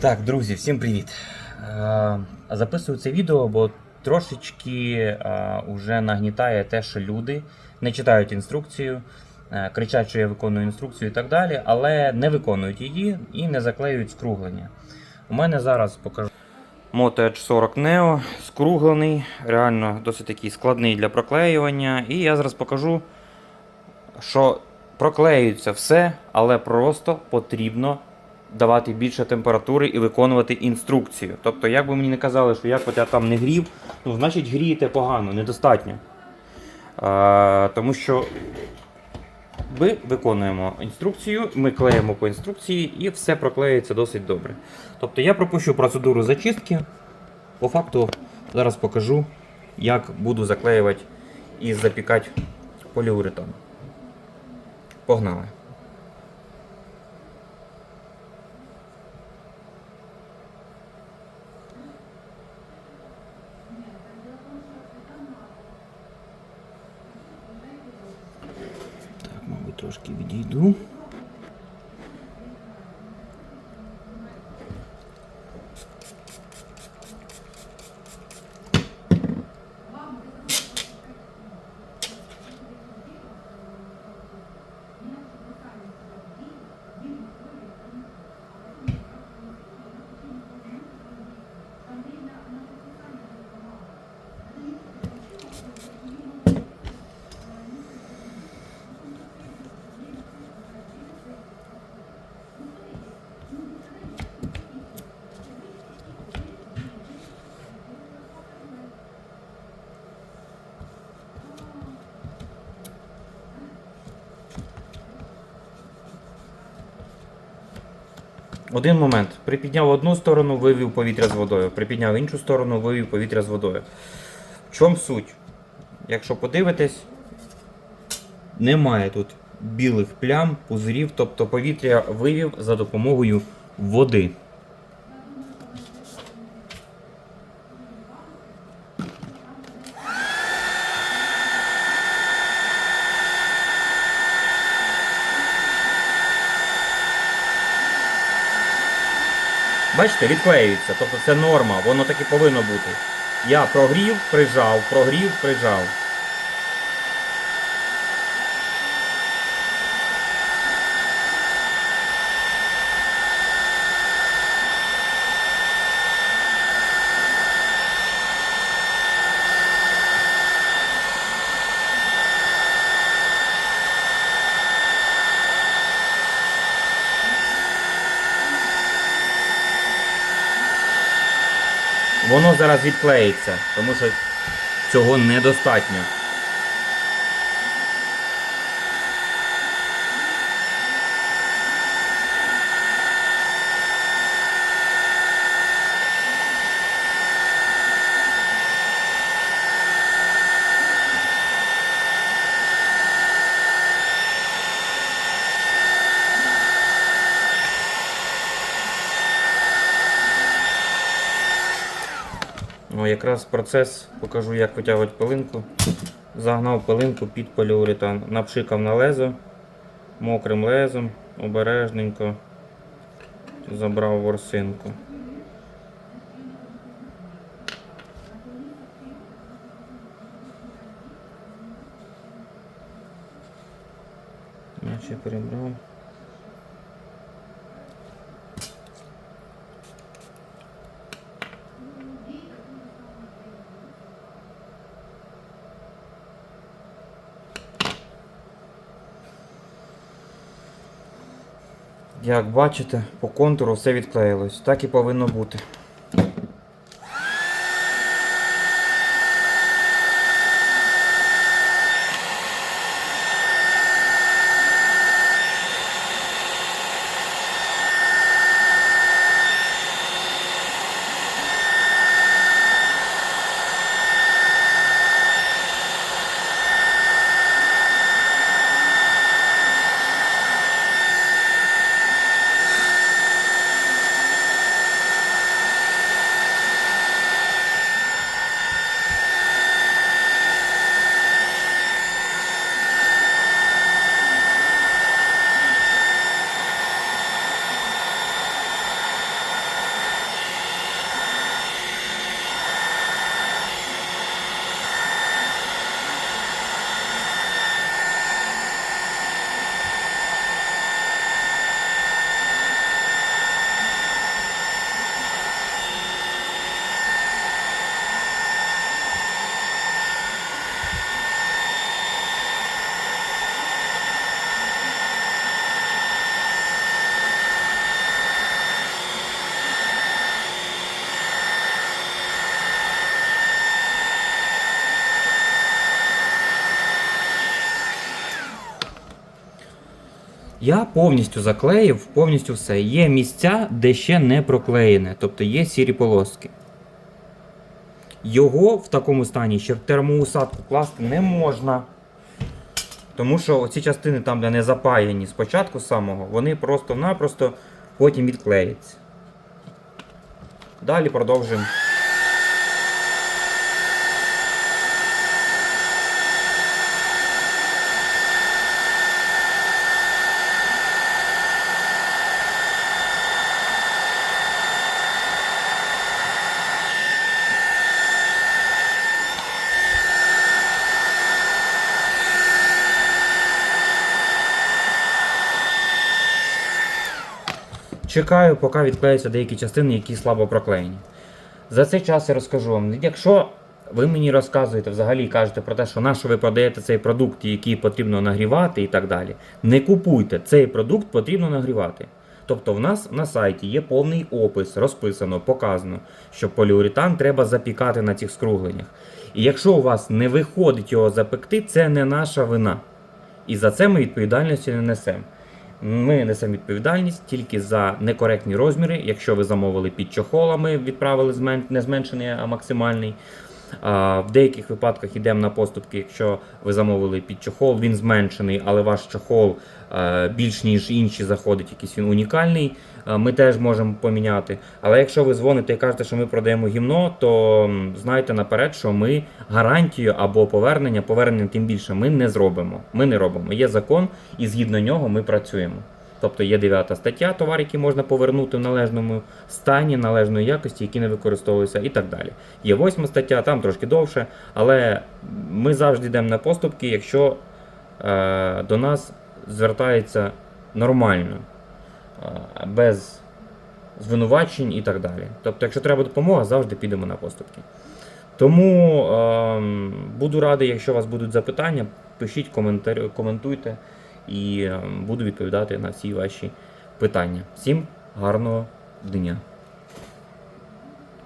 Так, друзі, всім привіт. Е, Записую це відео, бо трошечки е, уже нагнітає те, що люди не читають інструкцію, е, кричать, що я виконую інструкцію і так далі, але не виконують її і не заклеюють скруглення. У мене зараз покажу. Moto Edge 40 Neo скруглений, реально досить такий складний для проклеювання. І я зараз покажу, що проклеюється все, але просто потрібно давати більше температури і виконувати інструкцію. Тобто, як би мені не казали, що як от я там не грів, ну значить грієте погано, недостатньо. А, тому що ми виконуємо інструкцію, ми клеїмо по інструкції і все проклеюється досить добре. Тобто я пропущу процедуру зачистки. По факту зараз покажу, як буду заклеювати і запікати поліуретан. Погнали! Так, мабуть, трошки відійду. Один момент. Припідняв одну сторону, вивів повітря з водою. Припідняв іншу сторону, вивів повітря з водою. В чому суть? Якщо подивитись, немає тут білих плям, пузирів, тобто повітря вивів за допомогою води. Бачите, відклеюється. Тобто це норма, воно таки повинно бути. Я прогрів, прижав, прогрів, прижав. Воно зараз відклеїться, тому що цього недостатньо. Ну, якраз процес покажу, як витягувати пилинку. Загнав пилинку під поліуретан, напшикав на лезо мокрим лезом, обережненько забрав ворсинку. Наче перебрав. Як бачите, по контуру все відклеїлось. Так і повинно бути. Я повністю заклеїв, повністю все. Є місця, де ще не проклеєне, тобто є сірі полоски. Його в такому стані ще в термоусадку класти не можна. Тому що оці частини там, де не запаяні спочатку самого, вони просто-напросто потім відклеяться. Далі продовжуємо. Чекаю, поки відклеються деякі частини, які слабо проклеєні. За цей час я розкажу вам. Якщо ви мені розказуєте взагалі кажете про те, що на що ви продаєте цей продукт, який потрібно нагрівати і так далі, не купуйте цей продукт потрібно нагрівати. Тобто в нас на сайті є повний опис, розписано, показано, що поліуретан треба запікати на цих скругленнях. І якщо у вас не виходить його запекти, це не наша вина. І за це ми відповідальності не несемо. Ми несемо відповідальність тільки за некоректні розміри. Якщо ви замовили під чохолами, відправили не зменшений, а максимальний. А, В деяких випадках йдемо на поступки, якщо ви замовили під чохол, він зменшений, але ваш чохол е, більш ніж інші заходить, якийсь він унікальний. е, Ми теж можемо поміняти. Але якщо ви дзвоните і кажете, що ми продаємо гімно, то знайте наперед, що ми гарантію або повернення, повернення тим більше ми не зробимо. Ми не робимо. Є закон, і згідно нього ми працюємо. Тобто є 9 стаття, товар, який можна повернути в належному стані, належної якості, які не використовуються, і так далі. Є 8 стаття, там трошки довше, але ми завжди йдемо на поступки, якщо е, до нас звертається нормально, е, без звинувачень і так далі. Тобто, якщо треба допомога, завжди підемо на поступки. Тому е, буду радий, якщо у вас будуть запитання, пишіть коментуйте і е, буду відповідати на всі ваші питання. Всім гарного дня!